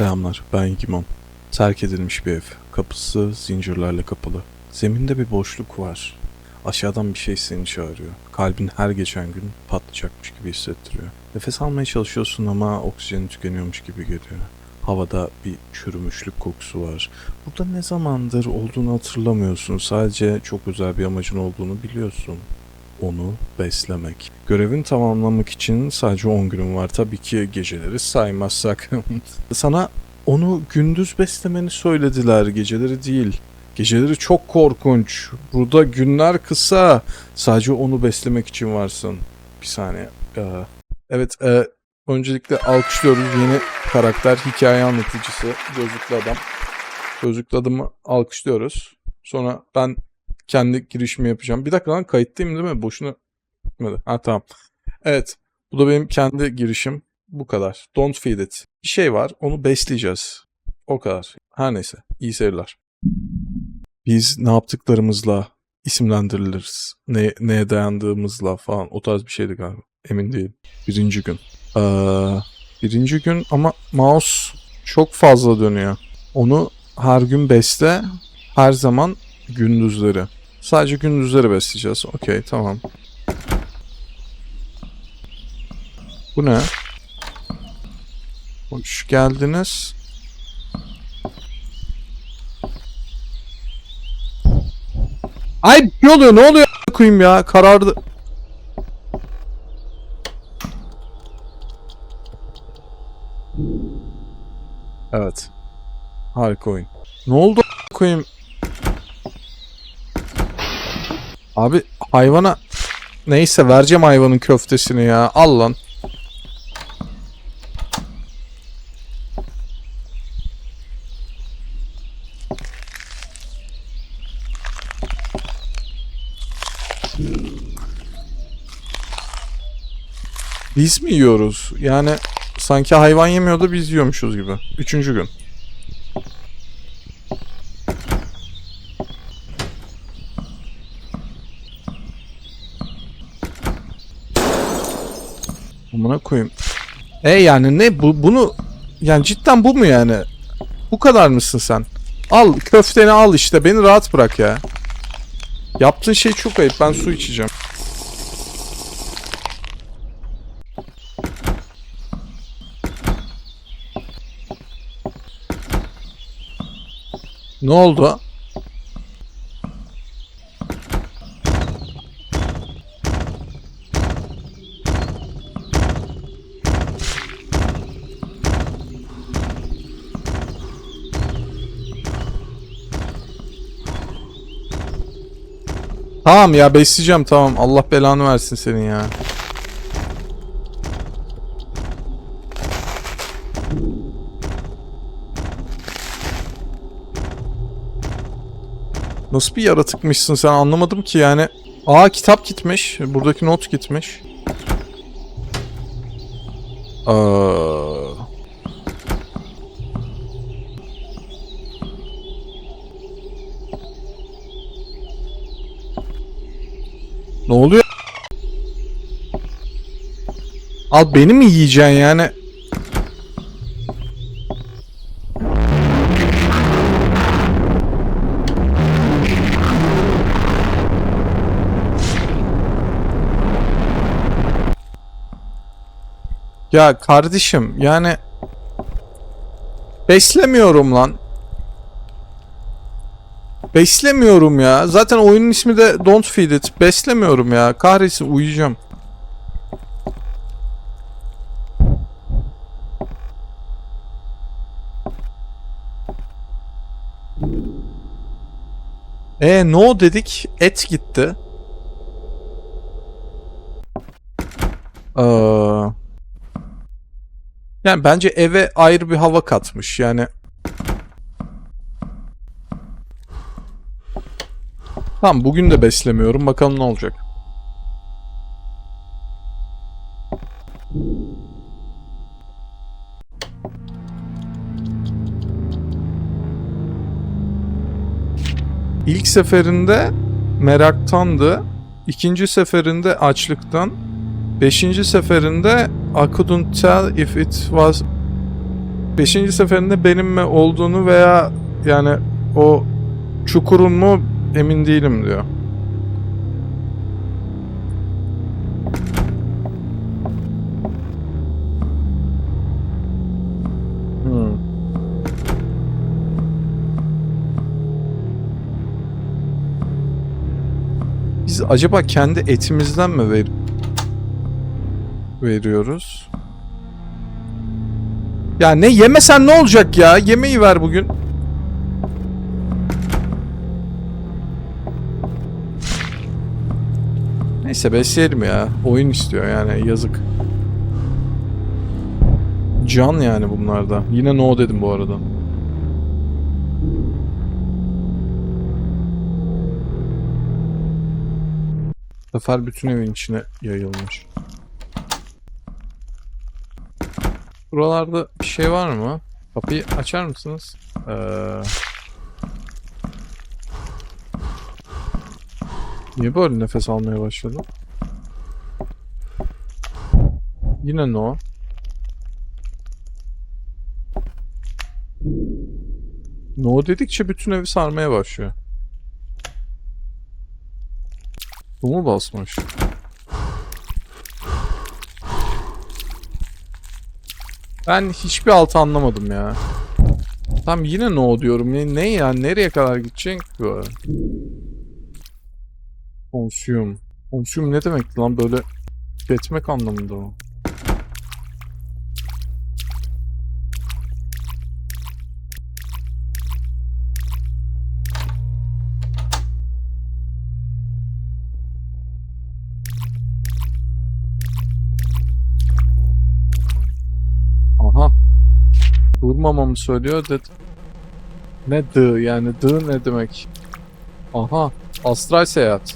Selamlar, ben Yigimon. Terk edilmiş bir ev. Kapısı zincirlerle kapalı. Zeminde bir boşluk var. Aşağıdan bir şey seni çağırıyor. Kalbin her geçen gün patlayacakmış gibi hissettiriyor. Nefes almaya çalışıyorsun ama oksijenin tükeniyormuş gibi geliyor. Havada bir çürümüşlük kokusu var. Burada ne zamandır olduğunu hatırlamıyorsun. Sadece çok özel bir amacın olduğunu biliyorsun. Onu beslemek. Görevini tamamlamak için sadece 10 günün var. Tabii ki geceleri saymazsak. Sana onu gündüz beslemeni söylediler, geceleri değil. Geceleri çok korkunç. Burada günler kısa. Sadece onu beslemek için varsın. Bir saniye. Ee, evet, e, öncelikle alkışlıyoruz yeni karakter, hikaye anlatıcısı, gözlüklü adam. Gözlüklü adamı alkışlıyoruz. Sonra ben kendi girişimi yapacağım. Bir dakika lan kayıttayım değil mi? Boşuna. Ha tamam. Evet. Bu da benim kendi girişim. Bu kadar. Don't feed it. Bir şey var. Onu besleyeceğiz. O kadar. Her neyse. İyi seyirler. Biz ne yaptıklarımızla isimlendiriliriz. Ne, neye dayandığımızla falan. O tarz bir şeydi galiba. Emin değilim. Birinci gün. Ee, birinci gün ama mouse çok fazla dönüyor. Onu her gün besle. Her zaman gündüzleri. Sadece gündüzleri besleyeceğiz. Okey tamam. Bu ne? Hoş geldiniz. Ay ne oluyor ne oluyor koyayım ya karardı. Evet. Harika oyun. Ne oldu koyayım? Abi hayvana neyse vereceğim hayvanın köftesini ya. Al lan. Biz mi yiyoruz? Yani sanki hayvan yemiyor da biz yiyormuşuz gibi. Üçüncü gün. Amına koyayım. E yani ne bu bunu yani cidden bu mu yani? Bu kadar mısın sen? Al köfteni al işte beni rahat bırak ya. Yaptığın şey çok ayıp. Ben su içeceğim. Ne oldu? Tamam ya besleyeceğim tamam. Allah belanı versin senin ya. Nasıl bir yaratıkmışsın sen anlamadım ki yani. Aa kitap gitmiş. Buradaki not gitmiş. Aa. Ne oluyor? Al beni mi yiyeceksin yani? Ya kardeşim yani beslemiyorum lan. Beslemiyorum ya. Zaten oyunun ismi de Don't Feed It. Beslemiyorum ya. Kahretsin uyuyacağım. E no dedik. Et gitti. Ee, yani bence eve ayrı bir hava katmış. Yani Tamam bugün de beslemiyorum. Bakalım ne olacak. İlk seferinde meraktandı. İkinci seferinde açlıktan. Beşinci seferinde I couldn't tell if it was Beşinci seferinde benim mi olduğunu veya yani o çukurun mu emin değilim diyor. Acaba kendi etimizden mi ver veriyoruz? Ya ne yemesen ne olacak ya? Yemeği ver bugün. Neyse besleyelim ya. Oyun istiyor yani yazık. Can yani bunlarda. Yine no dedim bu arada. Sefer bütün evin içine yayılmış. Buralarda bir şey var mı? Kapıyı açar mısınız? Ee... Niye böyle nefes almaya başladım? Yine no. No dedikçe bütün evi sarmaya başlıyor. Bu mu basmış? Ben hiçbir altı anlamadım ya. Tam yine no diyorum. Ne, ne ya? Nereye kadar gidecek bu? Consume. Consume ne demekti lan? Böyle tüketmek anlamında o. Durmamamı söylüyor. Dedi. Ne dı yani dı ne demek? Aha. Astral seyahat.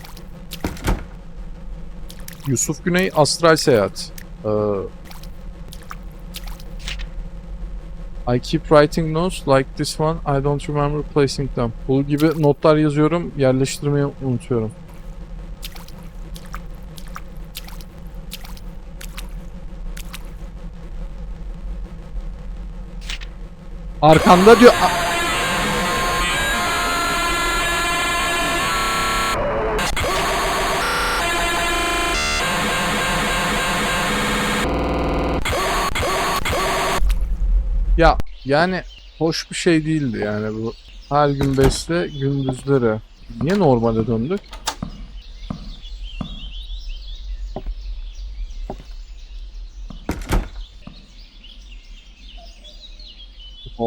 Yusuf Güney astral seyahat. Ee, I keep writing notes like this one. I don't remember placing them. Bu gibi notlar yazıyorum, yerleştirmeyi unutuyorum. Arkanda diyor. Ya yani hoş bir şey değildi yani bu. Her gün besle gündüzleri. Niye normale döndük?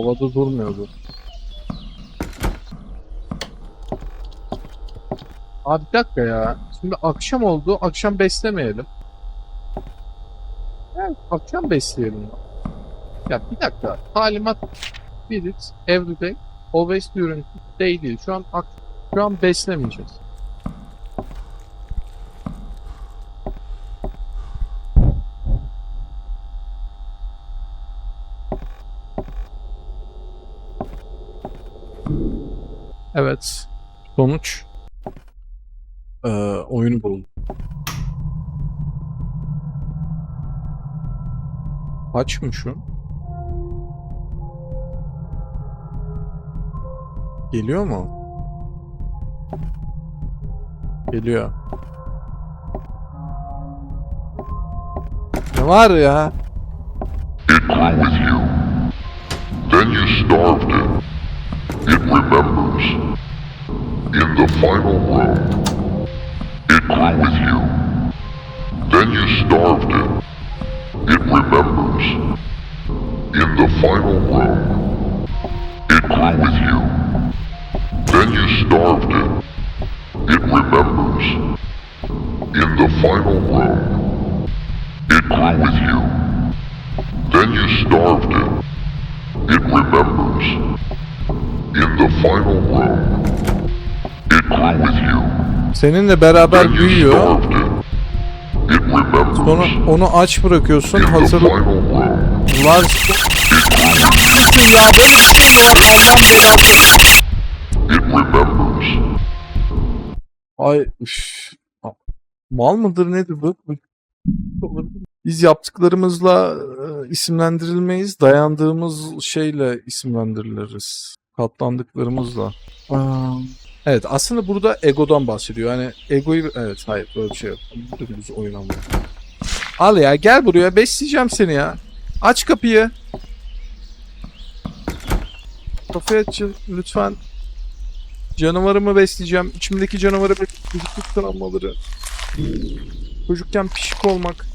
Havada durmuyordu. Abi bir dakika ya. Şimdi akşam oldu. Akşam beslemeyelim. Yani akşam besleyelim. Ya bir dakika. Talimat visit every day. Always during day değil. Şu an şu an beslemeyeceğiz. Evet. Sonuç. Ee, oyunu buldum. Kaç mı şu? Geliyor mu? Geliyor. Ne var ya? It grew with you. Then you starved it. It remembers. In the final room, it grew with you. Then you starved it. It remembers. In the final room, it grew with you. Then you starved it. It remembers. In the final room, it grew with you. Then you starved it. It remembers. In the final room, it grew with you. Seninle beraber büyüyor. Sonra onu aç bırakıyorsun. İt remembers. Ay üf. Mal mıdır nedir bu? Bu Biz yaptıklarımızla e, isimlendirilmeyiz. Dayandığımız şeyle isimlendiriliriz. Katlandıklarımızla. Aa, Evet aslında burada egodan bahsediyor. Yani egoyu... Evet hayır böyle bir şey yok. Dümdüz oyun ama. Al ya gel buraya besleyeceğim seni ya. Aç kapıyı. Kapıyı aç lütfen. Canavarımı besleyeceğim. İçimdeki canavarı bir çocukluk travmaları. Çocukken pişik olmak.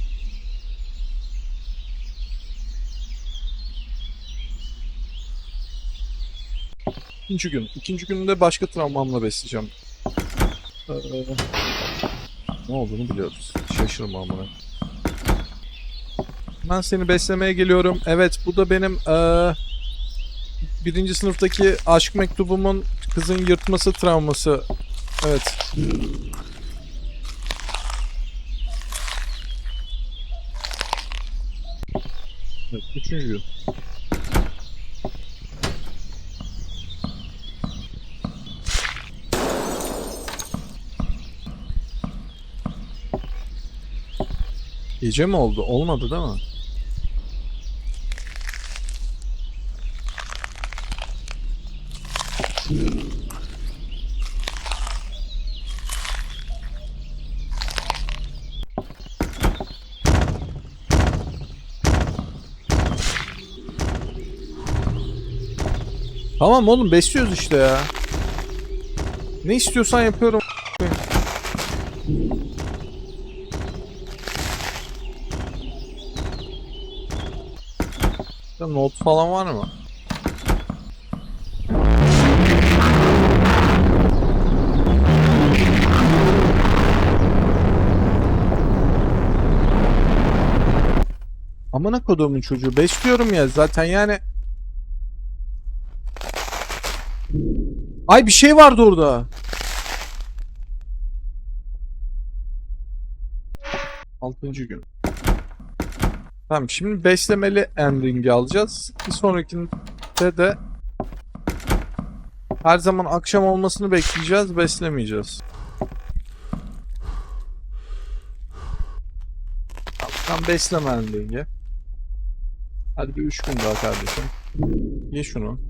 İkinci gün. İkinci günde başka travmamla besleyeceğim. Ee, ne olduğunu biliyoruz. Şaşırma amına. Ben seni beslemeye geliyorum. Evet bu da benim ee, birinci sınıftaki aşk mektubumun kızın yırtması travması. Evet. Evet, üçüncü gün. Gece mi oldu? Olmadı değil mi? Tamam oğlum besliyoruz işte ya. Ne istiyorsan yapıyorum. Ya Not falan var mı? Amına koduğumun çocuğu besliyorum ya zaten yani. Ay bir şey vardı orada. Altıncı gün. Tamam şimdi beslemeli ending'i alacağız. Bir sonrakinde de her zaman akşam olmasını bekleyeceğiz, beslemeyeceğiz. Tam besleme ending'i. Hadi bir üç gün daha kardeşim. Ye şunu.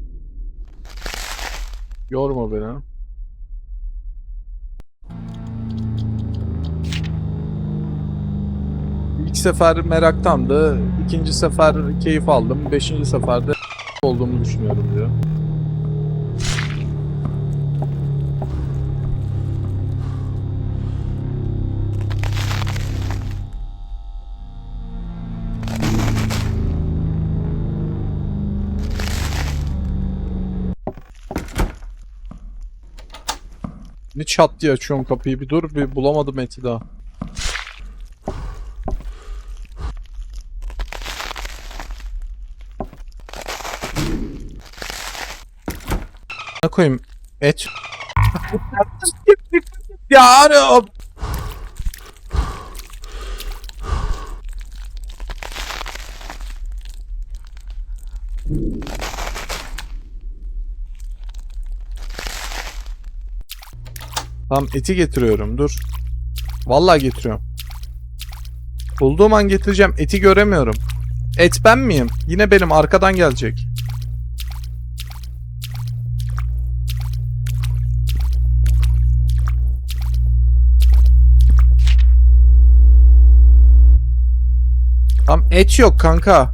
Yorma beni. İlk sefer meraktandı. ikinci sefer keyif aldım. Beşinci seferde olduğumu düşünüyorum diyor. Ne çat diye açıyorum kapıyı bir dur bir bulamadım eti daha. Ne koyayım? Et. ya hani Tamam eti getiriyorum dur. Vallahi getiriyorum. Bulduğum an getireceğim. Eti göremiyorum. Et ben miyim? Yine benim arkadan gelecek. Et yok kanka.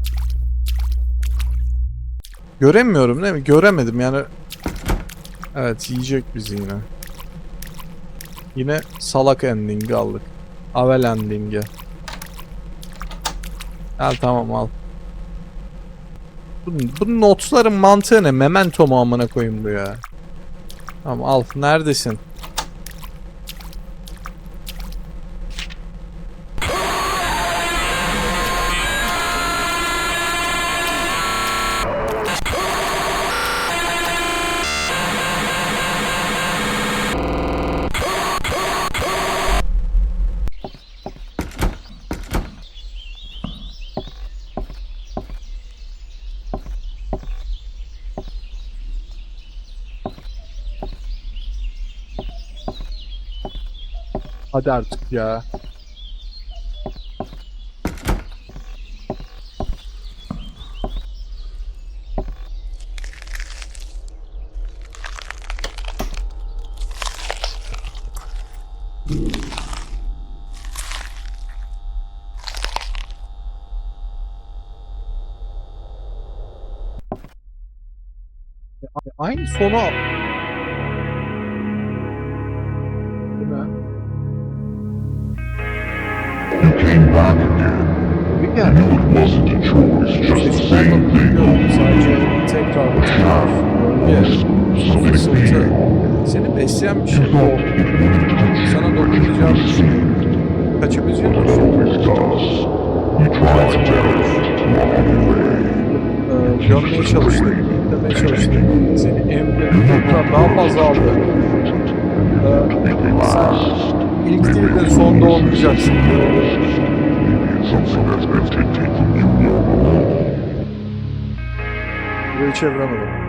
Göremiyorum değil mi? Göremedim yani. Evet yiyecek bizi yine. Yine salak ending'i aldık. Avel ending'i. Al tamam al. Bu, bu notların mantığı ne? Memento mu amına koyayım bu ya? Tamam al. Neredesin? Hadi artık ya. E, aynı sona back again. Bir I gel. knew it wasn't a choice, just the same thing. Sadece tekrar Fısıltı. Seni besleyen bir şey it. Sana dokunacağım bir şey. Run away. Ee, görmeye çalıştık, demeye çalıştık. Seni tekrar daha fazla aldı. Ee, sen ilk değil de sonda olmayacaksın. Burayı çeviremedim.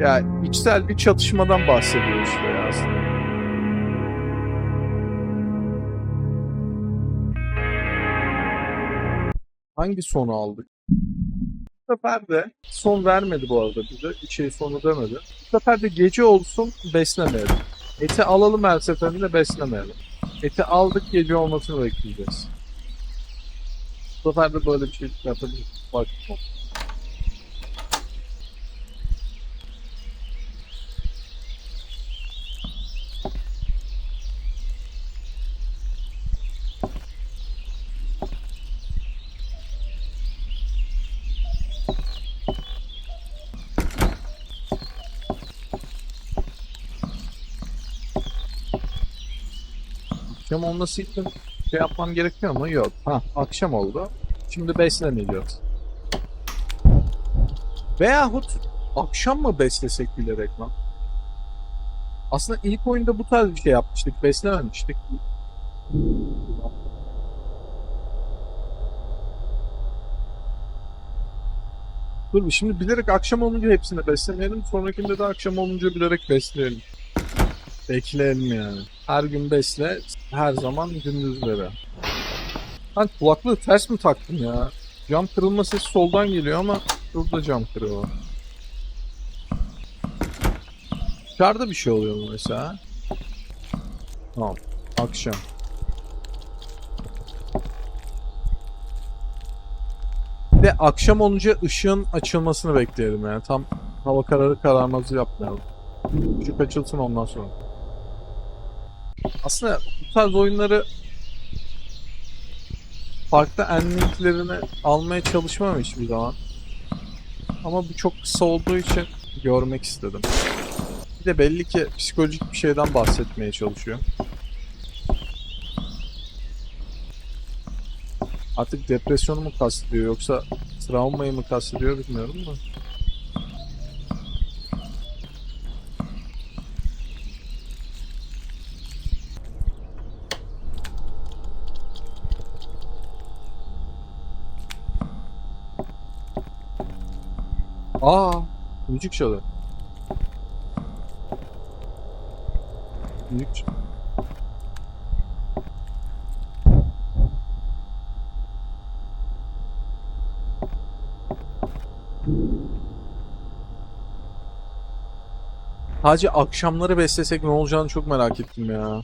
Ya içsel bir çatışmadan bahsediyor işte ya aslında. Hangi sonu aldık? Bu sefer de son vermedi bu arada bize. Bir şey sonu demedi. Bu sefer de gece olsun beslemeyelim. Eti alalım her seferinde beslemeyelim. Eti aldık gece olmasını bekleyeceğiz. Bu sefer de böyle bir şey yapabiliriz. Bak. Akşam olması için şey yapmam gerekiyor mu? Yok. Ha, akşam oldu. Şimdi beslemeyeceğiz. Veyahut akşam mı beslesek bilerek lan? Aslında ilk oyunda bu tarz bir şey yapmıştık. Beslememiştik. Dur şimdi bilerek akşam olunca hepsini beslemeyelim. Sonrakinde de akşam olunca bilerek besleyelim. Bekleyelim yani. Her gün besle, her zaman gündüzleri. Ben kulaklığı ters mi taktım ya? Cam kırılma sesi soldan geliyor ama şurada cam kırıyor. Dışarıda bir şey oluyor mu mesela? Tamam. Akşam. De akşam olunca ışığın açılmasını bekleyelim yani. Tam hava kararı kararmazı yapmayalım. Işık açılsın ondan sonra. Aslında bu tarz oyunları farklı endinglerini almaya çalışmam hiçbir zaman. Ama bu çok kısa olduğu için görmek istedim. Bir de belli ki psikolojik bir şeyden bahsetmeye çalışıyor. Artık depresyonu mu kastediyor yoksa travmayı mı kastediyor bilmiyorum da. Aa, müzik çalıyor. Müzik çal- Sadece akşamları beslesek ne olacağını çok merak ettim ya.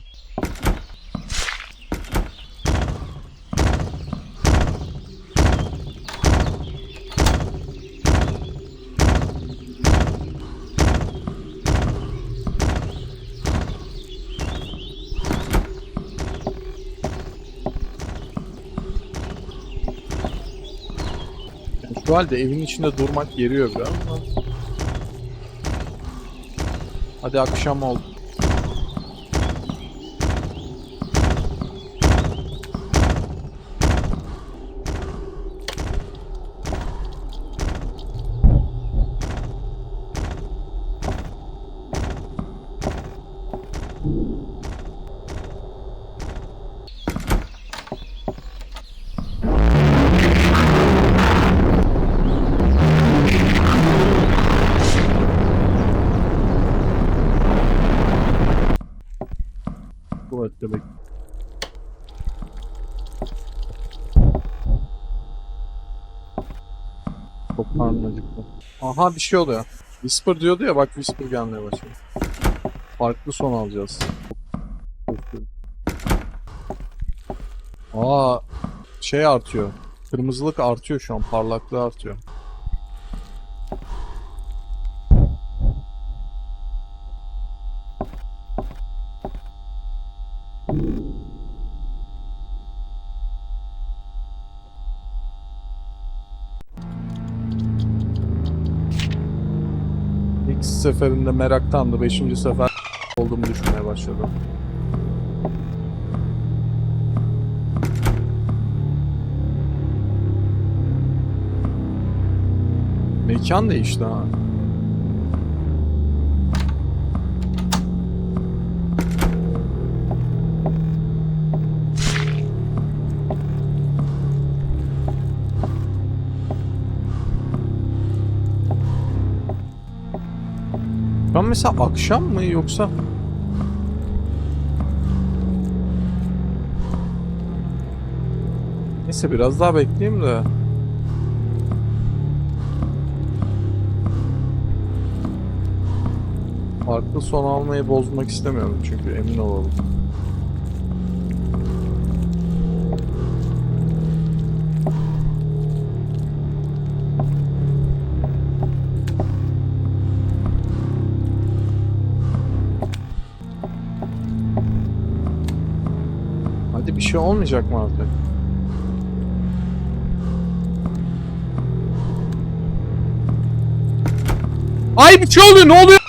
Şu halde evin içinde durmak geriyor biraz ama. Hadi akşam oldu. Çok acıktı. Aha bir şey oluyor. Whisper diyordu ya bak Whisper gelmeye başladı. Farklı son alacağız. Aa şey artıyor. Kırmızılık artıyor şu an. Parlaklığı artıyor. Seferinde meraktan da beşinci sefer olduğumu düşünmeye başladım. Mekan değişti ha. Ben mesela akşam mı yoksa Neyse biraz daha bekleyeyim de. Farklı son almayı bozmak istemiyorum çünkü emin olalım. Şey olmayacak mı artık? Ay bir şey oluyor ne oluyor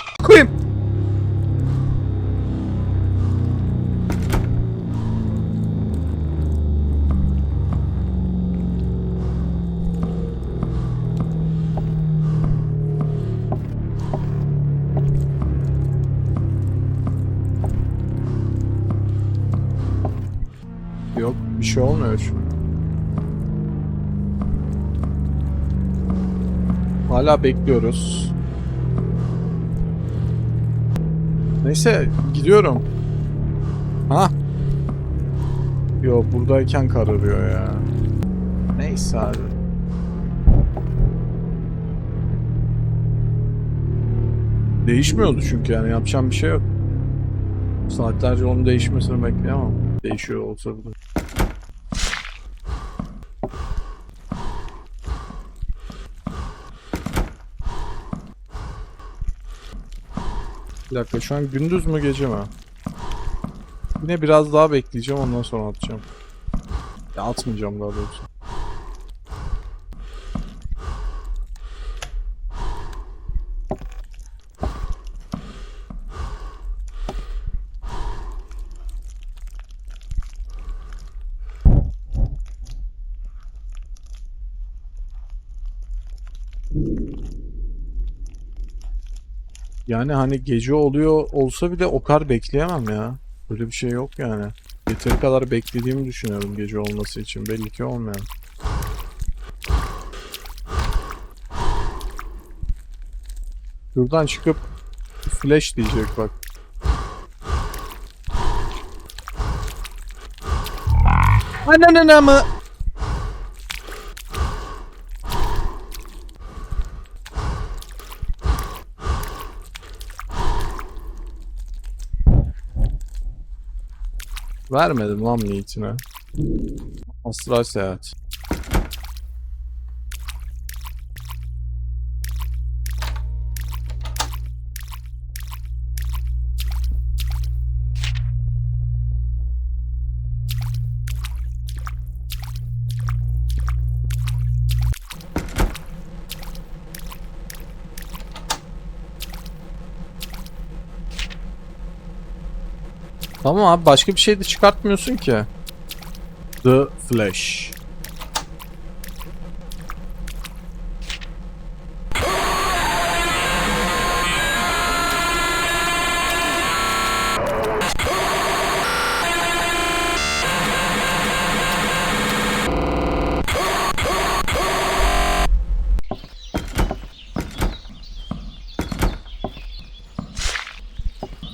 bekliyoruz. Neyse gidiyorum. Ha? Yo buradayken kararıyor ya. Neyse abi. Değişmiyordu çünkü yani yapacağım bir şey yok. Saatlerce onun değişmesini bekleyemem. Değişiyor olsa bile. Dakika şu an gündüz mü gece mi? Yine biraz daha bekleyeceğim ondan sonra atacağım. Ya atmayacağım daha doğrusu. Yani hani gece oluyor olsa bile o kadar bekleyemem ya. Böyle bir şey yok yani. Yeteri kadar beklediğimi düşünüyorum gece olması için. Belli ki olmayan. Şuradan çıkıp flash diyecek bak. Ananana mı? Vermedim lan niyetine. Astral seyahat. Tamam abi başka bir şey de çıkartmıyorsun ki. The Flash.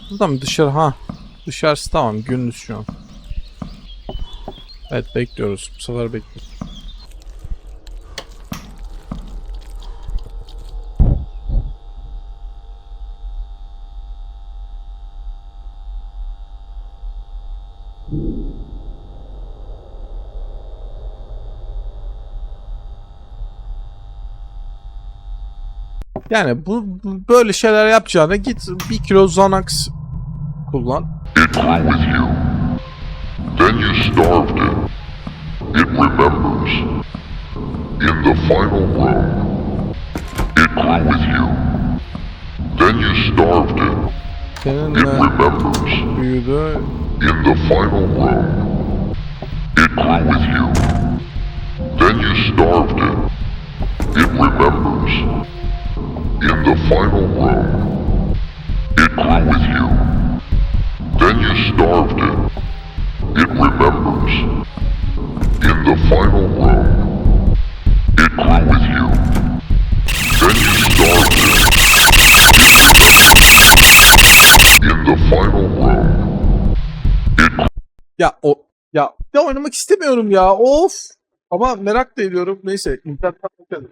Buradan mı dışarı ha? Dışarısı tamam gündüz şu an. Evet bekliyoruz. Bu sefer bekliyoruz. Yani bu, böyle şeyler yapacağına git bir kilo Xanax kullan. It with you. Then you starved it. It remembers. In the final room, it grew with you. Then you starved it. It remembers. büyüdü. In the final room, it grew with you. Then you starved it. It remembers. In the final room, it grew with you. Then you starved it. It remembers. In the final room, it grew with you. Then you starved it. In the final room, it Ya o ya ya oynamak istemiyorum ya. Of. Ama merak da ediyorum. Neyse internetten bakalım.